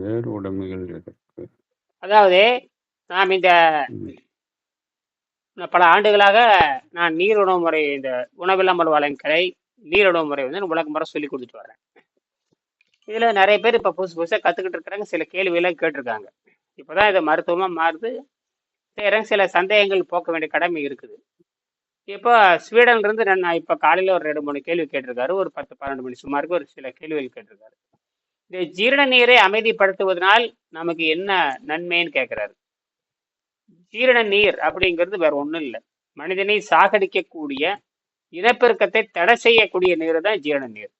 வேறு உடைமைகள் எதற்கு? அதாவது நாம் இந்த ம், பல ஆண்டுகளாக நான் நீர் உணவு முறை இந்த உணவில்லாமல் வாழும் கலை நீர் உணவு முறை வந்து உலக முறை சொல்லி கொடுத்துட்டு வரேன். இதில் நிறைய பேர் இப்போ புதுசு புதுசாக கற்றுக்கிட்டு இருக்கிறாங்க சில கேள்வியெல்லாம் கேட்டிருக்காங்க. இப்போ தான் இது மருத்துவமாக மாறுது. செய்கிறேன் சில சந்தேகங்கள் போக்க வேண்டிய கடமை இருக்குது. இப்போ ஸ்வீடன்ல இருந்து நான் இப்போ காலையில் ஒரு ரெண்டு மூணு கேள்வி கேட்டிருக்காரு. ஒரு பத்து பன்னெண்டு மணி சுமாருக்கு ஒரு சில கேள்விகள் கேட்டிருக்காரு. இந்த ஜீரண நீரை அமைதிப்படுத்துவதனால் நமக்கு என்ன நன்மைன்னு கேட்கிறாரு ஜீரண நீர் அப்படிங்கிறது வேற ஒன்றும் இல்லை. மனிதனை சாகடிக்கக்கூடிய இனப்பெருக்கத்தை தடை செய்யக்கூடிய நீர் தான் ஜீரண நீர்.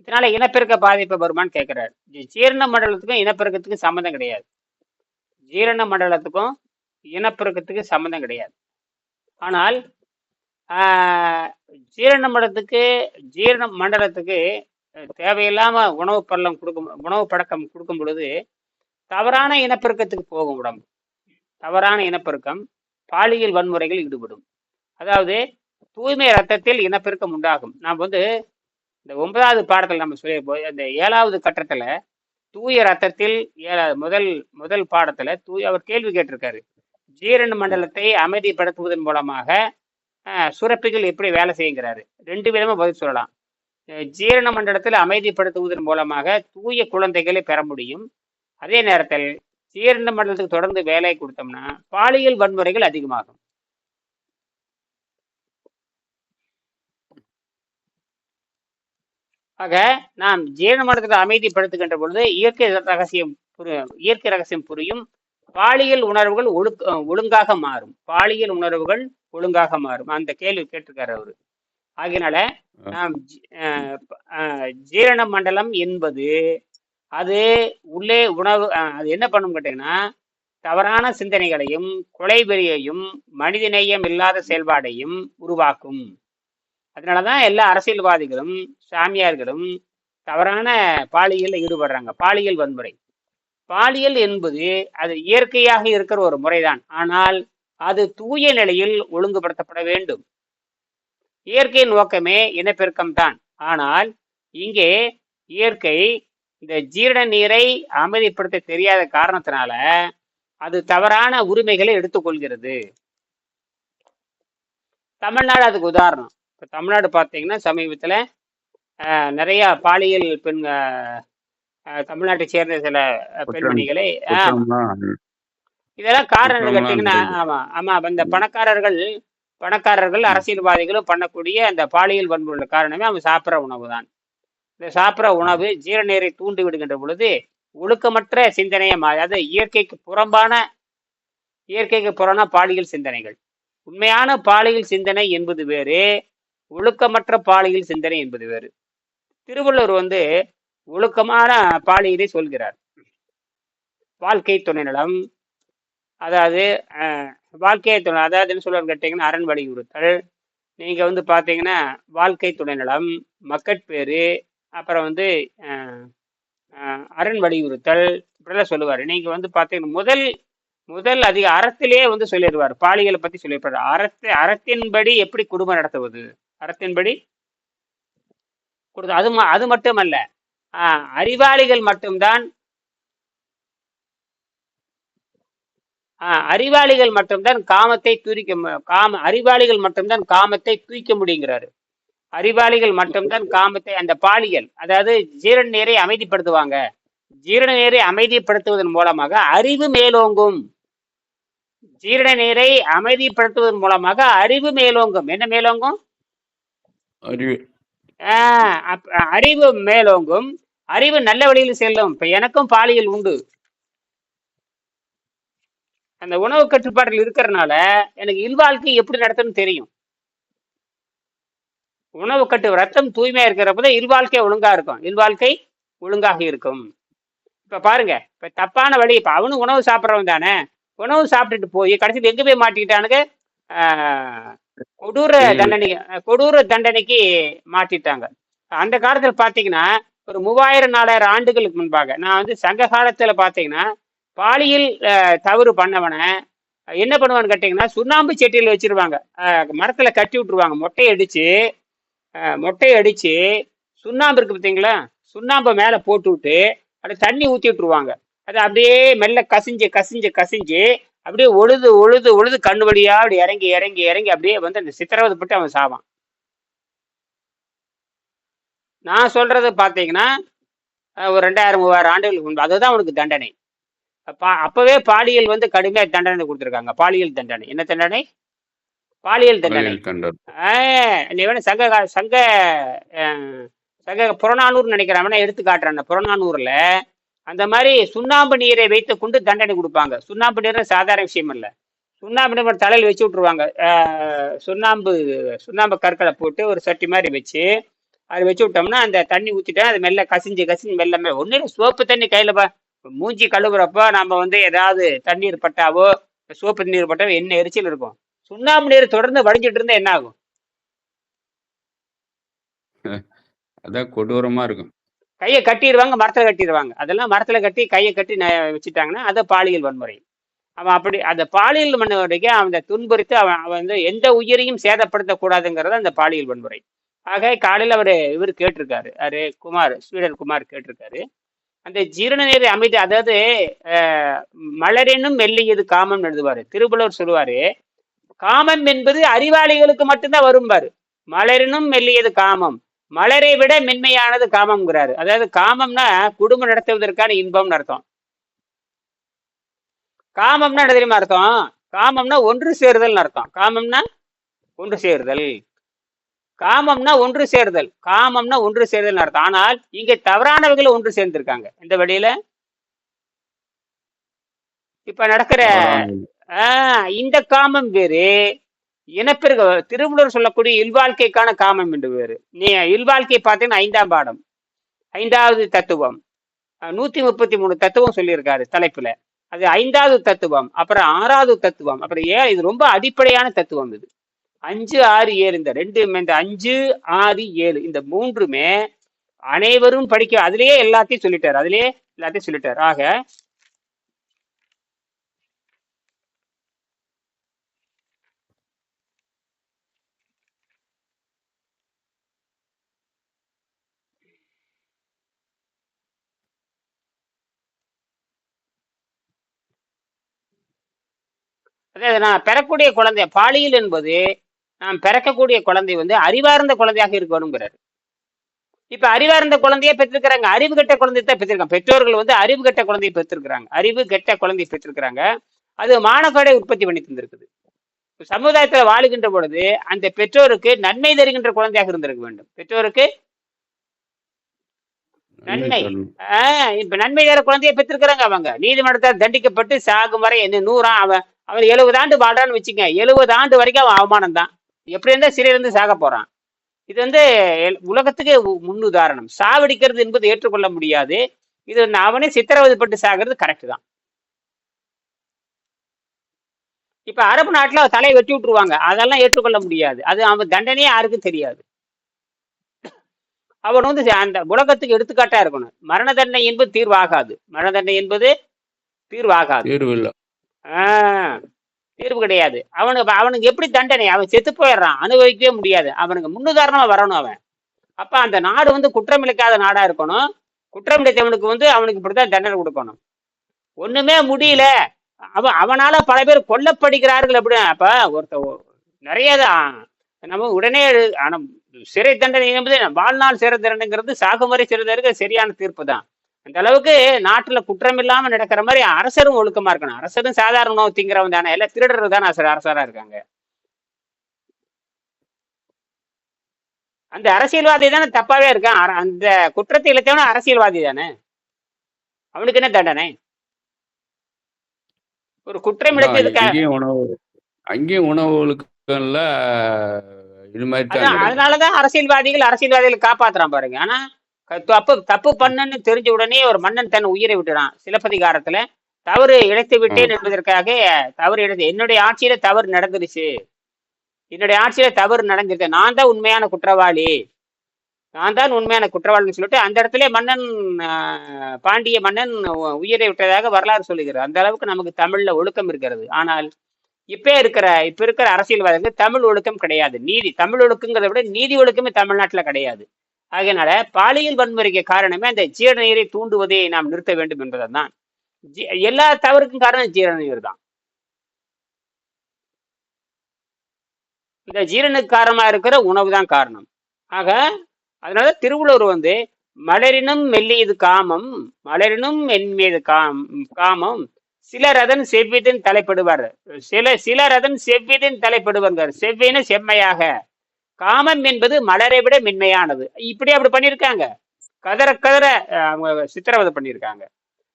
இதனால இனப்பெருக்க பாதிப்பு வருமான்னு கேட்கிறாரு ஜீரண மண்டலத்துக்கும் இனப்பெருக்கத்துக்கும் சம்மந்தம் கிடையாது. ஜீரண மண்டலத்துக்கும் இனப்பெருக்கத்துக்கு சம்மந்தம் கிடையாது. ஆனால் ஆஹ், ஜீரண மண்டலத்துக்கு ஜீரண மண்டலத்துக்கு தேவையில்லாம உணவு பள்ளம் கொடுக்கும் உணவு பழக்கம் கொடுக்கும் பொழுது தவறான இனப்பெருக்கத்துக்கு போகும் உடம்பு. தவறான இனப்பெருக்கம் பாலியல் வன்முறைகள் ஈடுபடும். அதாவது தூய்மை ரத்தத்தில் இனப்பெருக்கம் உண்டாகும். நாம் வந்து இந்த ஒன்பதாவது பாடத்தில் நம்ம சொல்லி போய் அந்த ஏழாவது கட்டத்தில் தூய ரத்தத்தில் ஏழா- முதல் முதல் பாடத்தில் தூய அவர் கேள்வி கேட்டிருக்காரு. ஜீரண மண்டலத்தை அமைதிப்படுத்துவதன் மூலமாக சுரப்பிகள் எப்படி வேலை செய்யுங்கிறாரு. ரெண்டு விதமாக பதில் சொல்லலாம். ஜீரண மண்டலத்தில் அமைதிப்படுத்துவதன் மூலமாக தூய குழந்தைகளை பெற முடியும். அதே நேரத்தில் ஜீரண மண்டலத்துக்கு தொடர்ந்து வேலை கொடுத்தோம்னா பாலியல் வன்முறைகள் அதிகமாகும். ஆக நாம் ஜீரண மண்டலத்தை அமைதிப்படுத்துகின்ற பொழுது இயற்கை ரகசியம் இயற்கை ரகசியம் புரியும். பாலியல் உணர்வுகள் ஒழுக்க ஒழுங்காக மாறும். பாலியல் உணர்வுகள் ஒழுங்காக மாறும். அந்த கேள்வி கேட்டிருக்காரு அவரு. ஆகையினால ஜீரண மண்டலம் என்பது அது உள்ளே உணவு அது என்ன பண்ணும் கேட்டீங்கன்னா தவறான சிந்தனைகளையும் கொலைவெறியையும் மனிதநேயம் இல்லாத செயல்பாடையும் உருவாக்கும். அதனாலதான் எல்லா அரசியல்வாதிகளும் சாமியார்களும் தவறான பாலியல்ல ஈடுபடுறாங்க. பாலியல் வன்முறை. பாலியல் என்பது அது இயற்கையாக இருக்கிற ஒரு முறைதான். ஆனால் அது தூய நிலையில் ஒழுங்குபடுத்தப்பட வேண்டும். இயற்கையின் நோக்கமே இனப்பெருக்கம் தான் ஆனால் இங்கே இயற்கை இந்த ஜீரண நீரை அமைதிப்படுத்த தெரியாத காரணத்தினால அது தவறான உரிமைகளை எடுத்துக்கொள்கிறது. தமிழ்நாடு அதுக்கு உதாரணம். இப்போ தமிழ்நாடு பார்த்தீங்கன்னா சமீபத்தில் நிறைய பாலியல் பெண் தமிழ்நாட்டை சேர்ந்த சில பெண்மணிகளை இதெல்லாம் காரணம் கேட்டிங்கன்னா ஆமா ஆமா அந்த பணக்காரர்கள் பணக்காரர்கள் அரசியல்வாதிகளும் பண்ணக்கூடிய அந்த பாலியல் வன்முறை காரணமே அவன் சாப்பிட்ற உணவு தான் இந்த சாப்பிட்ற உணவு ஜீரநீரை தூண்டி விடுகின்ற பொழுது ஒழுக்கமற்ற சிந்தனையை மா அது இயற்கைக்கு புறம்பான இயற்கைக்கு புறம்னா பாலியல் சிந்தனைகள். உண்மையான பாலியல் சிந்தனை என்பது வேறு ஒழுக்கமற்ற பாலியல் சிந்தனை என்பது வேறு. திருவள்ளுவர் வந்து ஒழுக்கமான பாலியலை சொல்கிறார். வாழ்க்கை துணைநலம் அதாவது வாழ்க்கை துணை அதாவது என்ன சொல்லுவார் கேட்டிங்கன்னா அரண் வலியுறுத்தல் நீங்கள் வந்து பார்த்தீங்கன்னா வாழ்க்கை துணைநலம் மக்கட்பேறு அப்புறம் வந்து அரண் வலியுறுத்தல் இப்படிலாம் சொல்லுவார். நீங்கள் வந்து பார்த்தீங்கன்னா முதல் முதல் அதிக அறத்திலேயே வந்து சொல்லிடுவார். பாலியலை பற்றி சொல்லியிருப்பார் அறத்தை அறத்தின்படி எப்படி குடும்பம் நடத்துவது? அறத்தின்படி கொடுத்து அது ம- அது மட்டுமல்ல. அறிவாளிகள் மட்டும்தான் அறிவாளிகள் மட்டும்தான் காமத்தை தூரிக்க காம அறிவாளிகள் மட்டும்தான் காமத்தை தூய்க்க முடியுங்கிறாரு. அறிவாளிகள் மட்டும்தான் காமத்தை அந்த பாலியல் அதாவது ஜீரண நீரை அமைதிப்படுத்துவாங்க. ஜீரண நீரை அமைதிப்படுத்துவதன் மூலமாக அறிவு மேலோங்கும். ஜீரண நீரை அமைதிப்படுத்துவதன் மூலமாக அறிவு மேலோங்கும். என்ன மேலோங்கும்? அறிவு. அறிவு மேலோங்கும். அறிவு நல்ல வழியில் செல்லும். இப்ப எனக்கும் பாலியல் உண்டு. அந்த உணவு கட்டுப்பாட்டில் இருக்கிறனால எனக்கு இல்வாழ்க்கை எப்படி நடத்தணும்னு தெரியும். உணவு கட்டு ரத்தம் தூய்மையா இருக்கிறப்பதான் இல்வாழ்க்கை ஒழுங்கா இருக்கும். இல்வாழ்க்கை ஒழுங்காக இருக்கும். இப்ப பாருங்க இப்ப தப்பான வழி இப்ப அவனும் உணவு சாப்பிட்றவன் தானே. உணவு சாப்பிட்டுட்டு போய் கடைசியில் எங்க போய் மாட்டிக்கிட்டானுங்க? கொடூர தண்டனை கொடூர தண்டனைக்கு மாட்டிட்டாங்க. அந்த காலத்துல பாத்தீங்கன்னா ஒரு மூவாயிரம் நாலாயிரம் ஆண்டுகளுக்கு முன்பாக நான் வந்து சங்க காலத்துல பாத்தீங்கன்னா பாலியல் தவறு பண்ணவனை என்ன பண்ணுவான்னு கேட்டிங்கன்னா சுண்ணாம்பு செட்டியில் வச்சிருவாங்க. மரத்தில் கட்டி விட்ருவாங்க மொட்டை அடித்து மொட்டை அடித்து சுண்ணாம்பு இருக்கு பார்த்தீங்களா? சுண்ணாம்பை மேலே போட்டு விட்டு அதை தண்ணி ஊற்றி விட்ருவாங்க அது அப்படியே மெல்ல கசிஞ்சு கசிஞ்சு கசிஞ்சு அப்படியே ஒழுது ஒழுது ஒழுது கண்ணு வழியாக அப்படி இறங்கி இறங்கி இறங்கி அப்படியே வந்து அந்த சித்திரவதைப்பட்டு அவன் சாவான். நான் சொல்கிறது பார்த்தீங்கன்னா ஒரு ரெண்டாயிரம் மூவாயிரம் ஆண்டுகளுக்கு முன்பு. அதுதான் அவனுக்கு தண்டனை. அப்பவே பாலியல் வந்து கடுமையாக தண்டனை கொடுத்துருக்காங்க. பாலியல் தண்டனை. என்ன தண்டனை? பாலியல் தண்டனை. சங்க சங்க சங்க புறநானூறு நினைக்கிறேன் வேணா எடுத்து காட்டுறேன் அந்த புறநானூறுல அந்த மாதிரி சுண்ணாம்பு நீரை வைத்து கொண்டு தண்டனை கொடுப்பாங்க. சுண்ணாம்பு நீர் சாதாரண விஷயம் இல்ல. சுண்ணாம்பு நீர் தலையில் வச்சு விட்டுருவாங்க. சுண்ணாம்பு சுண்ணாம்பு கற்களை போட்டு ஒரு சட்டி மாதிரி வச்சு அது வச்சு விட்டோம்னா அந்த தண்ணி ஊற்றிட்டா அது மெல்ல கசிஞ்சு கசிஞ்சு மெல்ல மெல்ல ஒன்றும் சோப்பு தண்ணி கையில் மூஞ்சி கழுவுறப்போ நம்ம வந்து ஏதாவது தண்ணீர் பட்டாவோ சோப்பு நீர் பட்டாவோ என்ன எரிச்சல் இருக்கும்? சுண்ணாம்பு நீர் தொடர்ந்து வடிஞ்சிட்டு இருந்தா என்ன ஆகும்? அதான் கொடூரமா இருக்கும். கையை கட்டிடுவாங்க மரத்தில் கட்டிடுவாங்க அதெல்லாம் மரத்தில் கட்டி கையை கட்டி வச்சுட்டாங்கன்னா அது பாலியல் வன்முறை. அவன் அப்படி அந்த பாலியல் வன்முறைக்கு அவன் துன்புறுத்தி அவன் அவன் வந்து எந்த உயிரையும் சேதப்படுத்தக்கூடாதுங்கிறது அந்த பாலியல் வன்முறை. ஆக காலையில் அவர் இவர் கேட்டிருக்காரு. யாரு? குமார் ஸ்வீடன் குமார் கேட்டிருக்காரு. அந்த ஜீரண நீரை அமைதி அதாவது அஹ், மலரெனும் மெல்லியது காமம் எழுதுவாரு. திருவள்ளுவர் சொல்லுவாரு காமம் என்பது அறிவாளிகளுக்கு மட்டும்தான் வரும்பாரு. மலரினும் மெல்லியது காமம். மலரை விட மென்மையானது காமம்ங்கிறாரு. அதாவது காமம்னா குடும்பம் நடத்துவதற்கான இன்பம்னு அர்த்தம். காமம்னா என்ன தெரியுமா அர்த்தம்? காமம்னா ஒன்று சேருதல்னு அர்த்தம். காமம்னா ஒன்று சேருதல். காமம்னா ஒன்று சேருதல். காமம்னா ஒன்று சேருதல்னு அர்த்தம். ஆனால் இங்க தவறானவர்கள் ஒன்று சேர்ந்திருக்காங்க. இந்த வழியில? இப்ப நடக்கிற ஆஹ் இந்த காமம் வேறு. இனப்பெருக திருவள்ளுவர் சொல்லக்கூடிய இல்வாழ்க்கைக்கான காமம் என்று வேறு. நீ இல்வாழ்க்கை பார்த்தீங்கன்னா ஐந்தாம் பாடம். ஐந்தாவது தத்துவம். நூத்தி முப்பத்தி மூணு தத்துவம் சொல்லியிருக்காரு தலைப்புல. அது ஐந்தாவது தத்துவம் அப்புறம் ஆறாவது தத்துவம் அப்புறம் ஏ இது ரொம்ப அடிப்படையான தத்துவம் இது. அஞ்சு ஆறு ஏழு இந்த ரெண்டு இந்த அஞ்சு ஆறு ஏழு இந்த மூன்றுமே அனைவரும் படிக்க அதுலயே எல்லாத்தையும் சொல்லிட்டார். அதுலயே எல்லாத்தையும் சொல்லிட்டார். ஆக அதாவது நான் பெறக்கூடிய குழந்தை பாலியல் என்பது நாம் பிறக்கக்கூடிய குழந்தை வந்து அறிவார்ந்த குழந்தையாக இருக்கணுங்கிறாரு. இப்ப அறிவார்ந்த குழந்தைய பெற்றிருக்கிறாங்க. அறிவு கெட்ட குழந்தைய தான் பெற்றிருக்காங்க. பெற்றோர்கள் வந்து அறிவு கெட்ட குழந்தையை பெற்றிருக்கிறாங்க. அறிவு கெட்ட குழந்தையை பெற்றிருக்கிறாங்க. அது மானக்கடை உற்பத்தி பண்ணி தந்திருக்குது. சமுதாயத்துல வாழுகின்ற பொழுது அந்த பெற்றோருக்கு நன்மை தருகின்ற குழந்தையாக இருந்திருக்க வேண்டும். பெற்றோருக்கு நன்மை ஆஹ் இப்ப நன்மை தர குழந்தைய பெற்றிருக்கிறாங்க அவங்க. நீதிமன்றத்தால் தண்டிக்கப்பட்டு சாகும் வரை என்ன நூறா அவன் அவன் எழுபது ஆண்டு வாழ்றான்னு வச்சுக்க எழுபது ஆண்டு வரைக்கும் அவன் அவமானம் தான் எப்படி இருந்தா சிறையில இருந்து சாக போறான். இது வந்து உலகத்துக்கு உ- முன்னுதாரணம் சாவடிக்கிறது என்பது ஏற்றுக்கொள்ள முடியாது. இது அவனே சித்திரவதைப்பட்டு சாகிறது கரெக்ட் தான். இப்ப அரபு நாட்டுல தலையை வெட்டி விட்டுருவாங்க. அதெல்லாம் ஏற்றுக்கொள்ள முடியாது. அது அவன் தண்டனையே யாருக்கும் தெரியாது. அவன் வந்து அந்த உலகத்துக்கு எடுத்துக்காட்டா இருக்கணும். மரண தண்டனை என்பது தீர்வாகாது. மரண தண்டனை என்பது தீர்வாகாது. தீர்வு இல்லை ஆஹ் தீர்வு கிடையாது. அவனுக்கு அவனுக்கு எப்படி தண்டனை? அவன் செத்து போயிடுறான். அனுபவிக்கவே முடியாது. அவனுக்கு முன்னுதாரணமா வரணும் அவன். அப்ப அந்த நாடு வந்து குற்றமிழைக்காத நாடா இருக்கணும். குற்றமிழைத்தவனுக்கு வந்து அவனுக்கு இப்படிதான் தண்டனை கொடுக்கணும். ஒண்ணுமே முடியல. அவன் அவனால பல பேர் கொல்லப்படுகிறார்கள் அப்படின்னு அப்ப ஒருத்த நிறைய தான் நம்ம உடனே ஆனா சிறை தண்டனை என்பது வாழ்நாள் சிறை தண்டனைங்கிறது சாகுமுறை சிறை தண்டனை சரியான தீர்ப்பு தான். அந்த அளவுக்கு நாட்டுல குற்றம் இல்லாம நடக்கிற மாதிரி அரசரும் ஒழுக்கமா இருக்கணும். அரசரும் சாதாரண உணவு திங்கிறவன் தானே. எல்லாம் திருடர்கள் தானே அரசர் இருக்காங்க. அந்த அரசியல்வாதி தானே தப்பாவே இருக்கான். அந்த குற்றத்தை இழைத்தவன அரசியல்வாதி தானே. அவனுக்கு என்ன தண்டனை? ஒரு குற்றம் இழைத்ததுக்கு அங்கேயும் உணவு அங்கேயும் இது மாதிரி அதான் கிடைக்கும். அதனாலதான் அரசியல்வாதிகள் அரசியல்வாதிகளை காப்பாத்துறான் பாருங்க. ஆனா தப்பு தப்பு பண்ணன்னு தெரிஞ்ச உடனே ஒரு மன்னன் தன் உயிரை விட்டுறான். சிலப்பதிகாரத்துல தவறு இழைத்து விட்டேன் என்பதற்காக தவறு இழைத்து என்னுடைய ஆட்சியில தவறு நடந்துருச்சு. என்னுடைய ஆட்சியில தவறு நடந்துருக்கு. நான் தான் உண்மையான குற்றவாளி. நான் தான் உண்மையான குற்றவாளின்னு சொல்லிட்டு அந்த இடத்துல மன்னன் பாண்டிய மன்னன் உயிரை விட்டதாக வரலாறு சொல்லுகிறார். அந்த அளவுக்கு நமக்கு தமிழ்ல ஒழுக்கம் இருக்கிறது. ஆனால் இப்ப இருக்கிற இப்ப இருக்கிற அரசியல்வாதிகள் தமிழ் ஒழுக்கம் கிடையாது. நீதி தமிழ் ஒழுக்கங்கிறத விட நீதி ஒழுக்கமே தமிழ்நாட்டுல கிடையாது. அதனால பாலியல் வன்முறைக்கு காரணமே அந்த ஜீரண நீரை தூண்டுவதை நாம் நிறுத்த வேண்டும் என்பதுதான். ஜீ- எல்லா தவறுக்கும் காரணம் ஜீரண நீர் தான். இந்த ஜீரணக்கு காரணமா இருக்கிற உணவு தான் காரணம். ஆக அதனால திருவள்ளுவர் வந்து மலரினும் மெல்லியது காமம் மலரினும் மென்மியது காம் காமம் சில ரதன் செவ்விதன் தலைப்படுவார். சில சில ரதன் செவ்விதன் தலைப்படுவார். செவ்வின செம்மையாக. காமம் என்பது மலரை விட மென்மையானது. இப்படி அப்படி பண்ணியிருக்காங்க. கதற கதற அவங்க சித்திரவதை பண்ணியிருக்காங்க.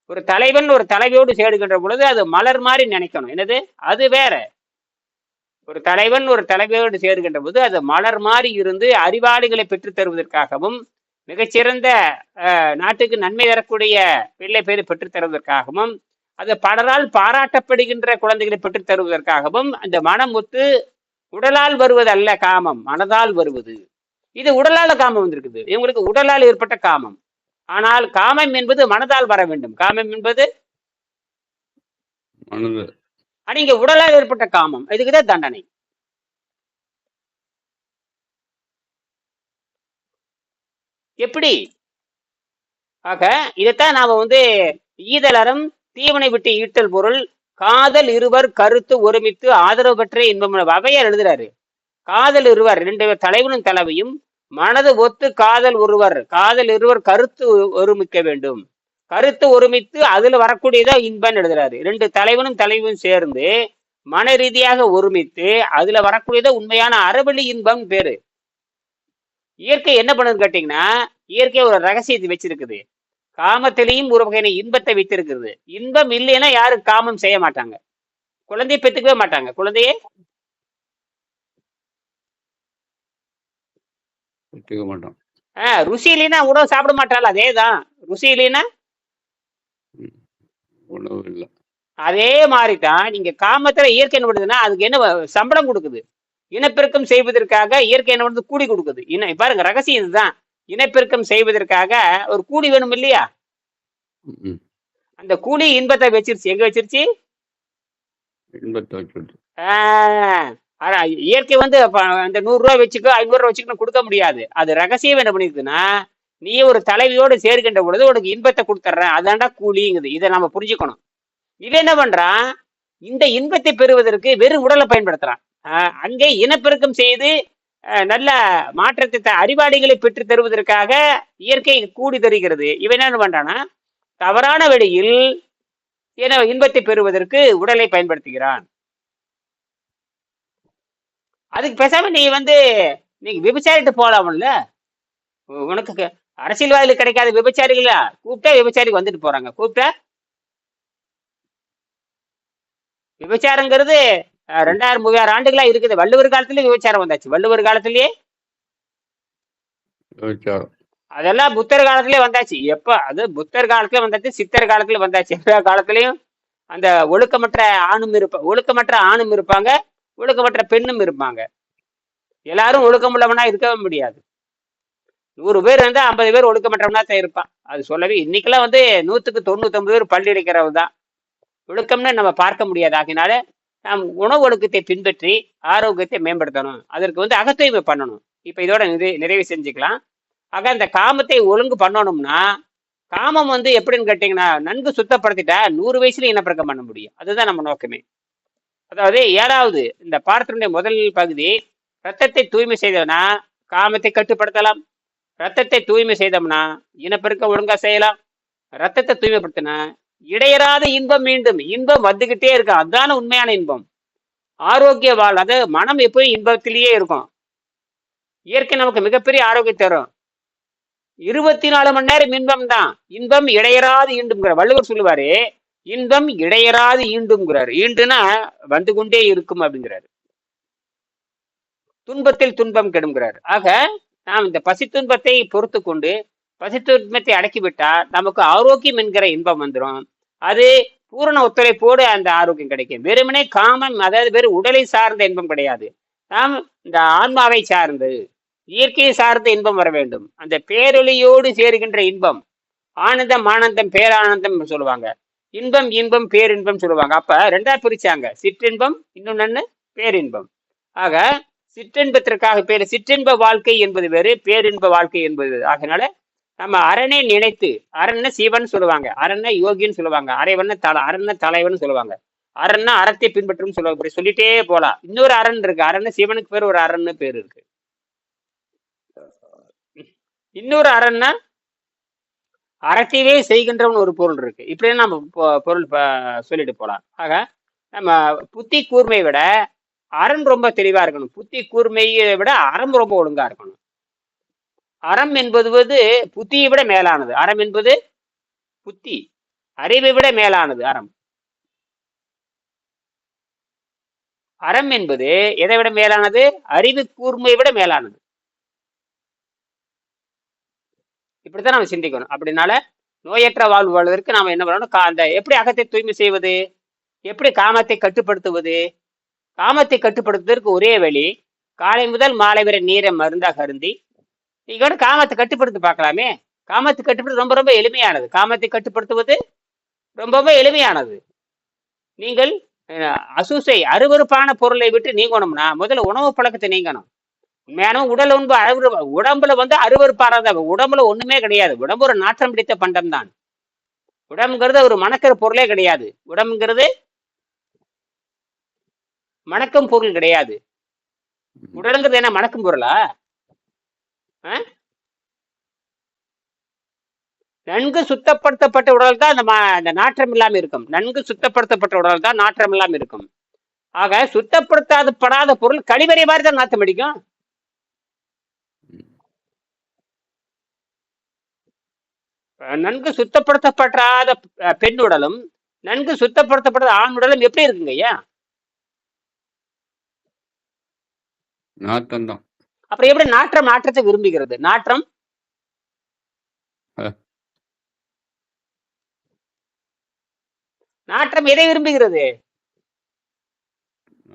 ஒரு தலைவன் ஒரு தலைவியோடு சேடுகின்ற பொழுது அது மலர் மாதிரி நினைக்கணும். என்னது? அது வேற. ஒரு தலைவன் ஒரு தலைவியோடு சேருகின்ற போது அது மலர் மாதிரி இருந்து அறிவாளிகளை பெற்றுத் தருவதற்காகவும் மிகச்சிறந்த அஹ், நாட்டுக்கு நன்மை தரக்கூடிய பிள்ளை பேரை பெற்றுத் தருவதற்காகவும் அது பலரால் பாராட்டப்படுகின்ற குழந்தைகளை பெற்றுத் தருவதற்காகவும் அந்த மனம் ஒத்து உடலால் வருவது அல்ல காமம் மனதால் வருவது. இது உடலால காமம் வந்திருக்குது. இவங்களுக்கு உடலால் ஏற்பட்ட காமம். ஆனால் காமம் என்பது மனதால் வர வேண்டும். காமம் என்பது ஆனா இங்க உடலால் ஏற்பட்ட காமம். இதுக்குதான் தண்டனை. எப்படி? ஆக இதைத்தான் நாம வந்து ஈதலறம் தீவனை விட்டு ஈட்டல் பொருள் காதல் இருவர் கருத்து ஒருமித்து ஆதரவு பெற்ற இன்பம் வகையார் எழுதுறாரு. காதல் இருவர் ரெண்டு பேர் தலைவனும் தலைவையும் மனது ஒத்து காதல் ஒருவர் காதல் இருவர் கருத்து ஒருமிக்க வேண்டும். கருத்து ஒருமித்து அதுல வரக்கூடியதா இன்பம் எழுதுறாரு. ரெண்டு தலைவனும் தலைவியும் சேர்ந்து மன ரீதியாக ஒருமித்து அதுல வரக்கூடியதா உண்மையான அறவழி இன்பம் பேரு. இயற்கை என்ன பண்ணுது கேட்டீங்கன்னா இயற்கை ஒரு ரகசியத்தை வச்சிருக்குது. காமத்திலையும் ஒரு வகையான இன்பத்தை வைத்திருக்கிறது. இன்பம் இல்லைன்னா யாரும் காமம் செய்ய மாட்டாங்க. குழந்தையை பெற்றுக்கவே மாட்டாங்க. குழந்தையே? ஒத்துக்க மாட்டோம். ஆஹ் ருசி இல்லைன்னா உணவு சாப்பிட மாட்டாள். அதேதான். ருசி இல்லைன்னா? உணவு இல்லை. அதே மாதிரி தான் நீங்க காமத்துல இயற்கை என்ன பண்ணுதுன்னா அதுக்கு என்ன சம்பளம் கொடுக்குது. இனப்பெருக்கம் செய்வதற்காக இயற்கை என்ன பண்ணுது? கூலி கொடுக்குது. இன பாருங்க ரகசியம் இதுதான். இனப்பெருக்கம் செய்வதற்காக ஒரு கூலி வேணும் இல்லையா. அந்த கூலி இன்பத்தை வச்சிருச்சு. எங்க வச்சிருச்சு? இயற்கை வந்து அந்த நூறு ரூபாய் வச்சுக்கோ ஐநூறு ரூபாய் வச்சுக்கணும் கொடுக்க முடியாது. அது ரகசியம் என்ன பண்ணிருக்குன்னா நீ ஒரு தலைவியோடு சேர்க்கின்ற பொழுது உனக்கு இன்பத்தை கொடுத்துட்றேன். அதான்டா கூலிங்குது இதை நம்ம புரிஞ்சுக்கணும். இவன் என்ன பண்றான்? இந்த இன்பத்தை பெறுவதற்கு வெறும் உடலை பயன்படுத்துறான். அங்கே இனப்பெருக்கம் செய்து நல்ல மாற்றத்தை த- அறிவாளிகளை பெற்று தருவதற்காக இயற்கை கூடி தருகிறது. இவன் என்ன பண்றானா தவறான வழியில் என இன்பத்தை பெறுவதற்கு உடலை பயன்படுத்துகிறான். அதுக்கு பேசாம நீ வந்து நீங்க விபச்சாரிட்டு போலாம்ல? உனக்கு அரசியல்வாதிகள் கிடைக்காத விபச்சாரிகளா? கூப்பிட்டா விபச்சாரிக்கு வந்துட்டு போறாங்க. கூப்பிட்டா? விபச்சாரங்கிறது ரெண்டாயிரம் மூவாயிரம் ஆண்டுகளா இருக்குது. வள்ளுவர் காலத்திலேயே விபச்சாரம் வந்தாச்சு. வள்ளுவர் காலத்திலேயே அதெல்லாம் புத்தர் காலத்திலே வந்தாச்சு. எப்ப? அது புத்தர் காலத்துல வந்தாச்சு சித்தர் காலத்துல வந்தாச்சு. எல்லா காலத்திலயும் அந்த ஒழுக்கமற்ற ஆணும் இருப்ப ஒழுக்கமற்ற ஆணும் இருப்பாங்க ஒழுக்கமற்ற பெண்ணும் இருப்பாங்க. எல்லாரும் ஒழுக்கமுள்ளவனா இருக்கவே முடியாது. நூறு பேர் இருந்தா ஐம்பது பேர் ஒழுக்கமற்றவனா தான் இருப்பான். அது சொல்லவே இன்னைக்கெல்லாம் வந்து நூத்துக்கு தொண்ணூத்தொன்பது பேர் பள்ளி அடிக்கிறவங்க தான் ஒழுக்கம்னு நம்ம பார்க்க முடியாது. ஆகினால நாம் உணவு ஒழுக்கத்தை பின்பற்றி ஆரோக்கியத்தை மேம்படுத்தணும். அதற்கு வந்து அகத்தூய்மை பண்ணணும். இப்போ இதோட நிறை நிறைவு செஞ்சுக்கலாம். ஆக இந்த காமத்தை ஒழுங்கு பண்ணணும்னா காமம் வந்து எப்படின்னு கேட்டீங்கன்னா நன்கு சுத்தப்படுத்திட்டா நூறு வயசுல இனப்பெருக்கம் பண்ண முடியும்? அதுதான் நம்ம நோக்கமே. அதாவது ஏழாவது இந்த பாடத்தினுடைய முதல் பகுதி ரத்தத்தை தூய்மை செய்தோம்னா காமத்தை கட்டுப்படுத்தலாம். ரத்தத்தை தூய்மை செய்தோம்னா இனப்பெருக்கம் ஒழுங்கா செய்யலாம். ரத்தத்தை தூய்மைப்படுத்தினா இடையராத இன்பம் மீண்டும். இன்பம் வந்துகிட்டே இருக்கும். அதுதான உண்மையான இன்பம். ஆரோக்கிய வாழ் அது மனம் எப்பவும் இன்பத்திலேயே இருக்கும். இயற்கை நமக்கு மிகப்பெரிய ஆரோக்கியம் தரும். இருபத்தி நாலு மணி நேரம் இன்பம் தான். இன்பம் இடையறாது ஈண்டுங்கிறார் வள்ளுவர் சொல்லுவாரு இன்பம் இடையறாது ஈண்டுங்கிறார் ஈண்டுனா வந்து கொண்டே இருக்கும் அப்படிங்கிறாரு. துன்பத்தில் துன்பம் கெடுங்கிறார் ஆக நாம் இந்த பசி துன்பத்தை பொறுத்து கொண்டு பசி அடக்கிவிட்டா நமக்கு ஆரோக்கியம் என்கிற இன்பம் வந்துடும் அது பூரண ஒத்துழைப்போடு அந்த ஆரோக்கியம் கிடைக்கும். வெறுமனே காமம் அதாவது வெறும் உடலை சார்ந்த இன்பம் கிடையாது. நாம் இந்த ஆன்மாவை சார்ந்து இயற்கையை சார்ந்த இன்பம் வர வேண்டும். அந்த பேரொழியோடு சேருகின்ற இன்பம் ஆனந்தம் ஆனந்தம் பேரானந்தம் சொல்லுவாங்க. இன்பம் இன்பம் பேரின்பம் சொல்லுவாங்க. அப்ப ரெண்டா பிரிச்சாங்க. சிற்றின்பம் இன்னொன்னு பேரின்பம். ஆக சிற்றின்பத்திற்காக பேர் சிற்றின்ப வாழ்க்கை என்பது வேறு பேரின்ப வாழ்க்கை என்பது. ஆகினால நம்ம அரணை நினைத்து அரண் சிவன் சொல்லுவாங்க அரண்ன யோகின்னு சொல்லுவாங்க அரைவண்ண தலை அரண் தலைவன் சொல்லுவாங்க. அரண்னா அறத்தை பின்பற்றும் சொல்லுவாங்க இப்படி சொல்லிட்டே போலாம். இன்னொரு அரண் இருக்கு அரண்ன சிவனுக்கு பேர் ஒரு அரண்னு பேர் இருக்கு. இன்னொரு அரண்னா அறத்தையே செய்கின்றவன் ஒரு பொருள் இருக்கு. இப்படியே நம்ம பொ- பொருள் சொல்லிட்டு போலாம். ஆக நம்ம புத்தி கூர்மையை விட அறம் ரொம்ப தெளிவா இருக்கணும். புத்தி கூர்மையை விட அறம் ரொம்ப ஒழுங்கா இருக்கணும். அறம் என்பது புத்தியை விட மேலானது. அறம் என்பது புத்தி. அறிவை விட மேலானது அறம். அறம் என்பது எதை விட மேலானது? அறிவு கூர்மையை விட மேலானது. இப்படித்தான் நம்ம சிந்திக்கணும். அப்படினால நோயற்ற வாழ்வு வாழ்வதற்கு நாம என்ன பண்ணணும்? அந்த எப்படி அகத்தை தூய்மை செய்வது? எப்படி காமத்தை கட்டுப்படுத்துவது? காமத்தை கட்டுப்படுத்துவதற்கு ஒரே வழி காலை முதல் மாலை வரை நீரை மருந்தாக அருந்தி இதோட காமத்தை கட்டுப்படுத்தி பார்க்கலாமே. காமத்தை கட்டுப்படுத்த ரொம்ப ரொம்ப எளிமையானது. காமத்தை கட்டுப்படுத்துவது ரொம்ப ரொம்ப எளிமையானது. நீங்கள் அசூசை அருவருப்பான பொருளை விட்டு நீங்கணும்னா முதல்ல உணவு பழக்கத்தை நீங்கணும். உண்மையான உடல் உண்பு அருவரு உடம்புல வந்து அருவறுப்பானது உடம்புல ஒண்ணுமே கிடையாது. உடம்பு ஒரு நாற்றம் பிடித்த பண்டம் தான். உடம்புங்கிறது ஒரு மணக்கிற பொருளே கிடையாது. உடம்புங்கிறது மணக்கும் பொருள் கிடையாது. உடலுங்கிறது என்ன? மணக்கும் பொருளா? நன்கு சுத்தப்படுத்தப்பட்ட உடல் தான் அந்த அந்த நாற்றம் இல்லாமல் இருக்கும். நன்கு சுத்தப்படுத்தப்பட்ட உடல் தான் நாற்றம் இல்லாமல் இருக்கும். ஆக சுத்தப்படுத்தாத படாத பொருள் கழிவறை மாதிரி தான் நாத்தம் அடிக்கும். நன்கு சுத்தப்படுத்தப்படாத பெண் உடலும் நன்கு சுத்தப்படுத்தப்படாத ஆண் உடலும் எப்படி இருக்குங்க ஐயா? நாட்டம் தான். அப்புறம் எப்படி நாற்றம் நாற்றத்தை விரும்புகிறது? நாற்றம். நாற்றம் எதை விரும்புகிறது?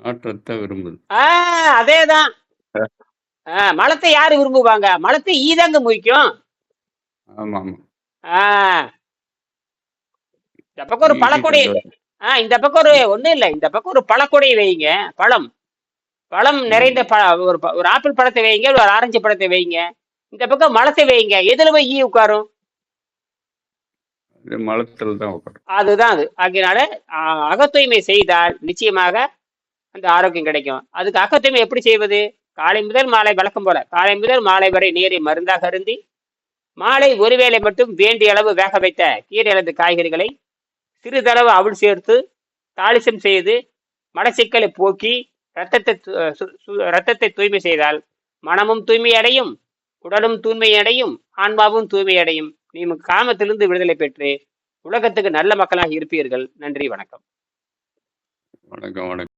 நாற்றத்தை விரும்புது. ஆஹ் அதேதான். மலத்தை யாரு விரும்புவாங்க? மலத்தை ஈதாங்க ஆமா ஆமா ஆஹ் இந்த பக்கம் ஒரு பழக்கொடை. ஆஹ் இந்த பக்கம் ஒரு ஒண்ணும் இல்லை. இந்த பக்கம் ஒரு பழக்கொடை வைங்க பழம். பழம் நிறைந்த பழ ஒரு ப- ஒரு ஆப்பிள் பழத்தை வைங்க ஒரு ஆரஞ்சு பழத்தை வைங்க. இந்த பக்கம் மலத்தை வைங்க. எதுல போய் ஈ உட்காரும். மலத்தில் தான் உட்காரும். அதுதான் அது. ஆகையினால அகத்தூய்மை செய்தால் நிச்சயமாக அந்த ஆரோக்கியம் கிடைக்கும். அதுக்கு அகத்தூய்மை எப்படி செய்வது? காலை முதல் மாலை வழக்கம் போல. காலை முதல் மாலை வரை நீரை மருந்தாக அருந்தி மாலை ஒருவேளை மட்டும் வேண்டிய அளவு வேக வைத்த கீரை அல்லது காய்கறிகளை சிறிதளவு அவுள் சேர்த்து தாளிசம் செய்து மலச்சிக்கலை போக்கி ரத்தத்தை சு- ரத்தத்தை தூய்மை செய்தால் மனமும் தூய்மை அடையும் உடலும் தூய்மை அடையும் ஆன்மாவும் தூய்மை அடையும். காமத்திலிருந்து விடுதலை பெற்று உலகத்துக்கு நல்ல மக்களாக இருப்பீர்கள். நன்றி வணக்கம். வணக்கம் வணக்கம்.